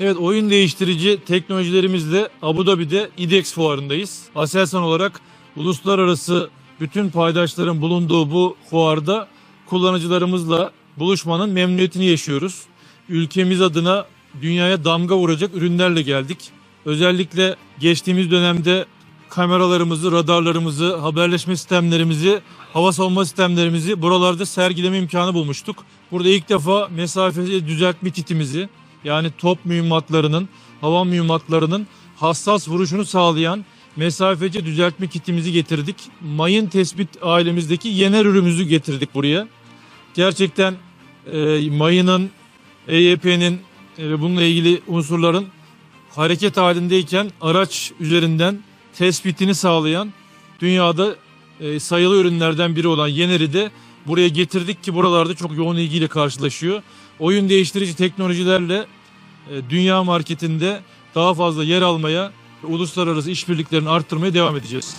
Evet oyun değiştirici teknolojilerimizle Abu Dhabi'de IDEX fuarındayız. Aselsan olarak uluslararası bütün paydaşların bulunduğu bu fuarda kullanıcılarımızla buluşmanın memnuniyetini yaşıyoruz. Ülkemiz adına dünyaya damga vuracak ürünlerle geldik. Özellikle geçtiğimiz dönemde kameralarımızı, radarlarımızı, haberleşme sistemlerimizi, hava savunma sistemlerimizi buralarda sergileme imkanı bulmuştuk. Burada ilk defa mesafeli düzeltme kitimizi yani top mühimmatlarının, hava mühimmatlarının hassas vuruşunu sağlayan mesafeci düzeltme kitimizi getirdik. Mayın tespit ailemizdeki yener ürünümüzü getirdik buraya. Gerçekten e, mayının, EYP'nin e, ve bununla ilgili unsurların hareket halindeyken araç üzerinden tespitini sağlayan dünyada e, sayılı ürünlerden biri olan Yener'i de buraya getirdik ki buralarda çok yoğun ilgiyle karşılaşıyor. Oyun değiştirici teknolojilerle e, dünya marketinde daha fazla yer almaya uluslararası işbirliklerini arttırmaya devam edeceğiz.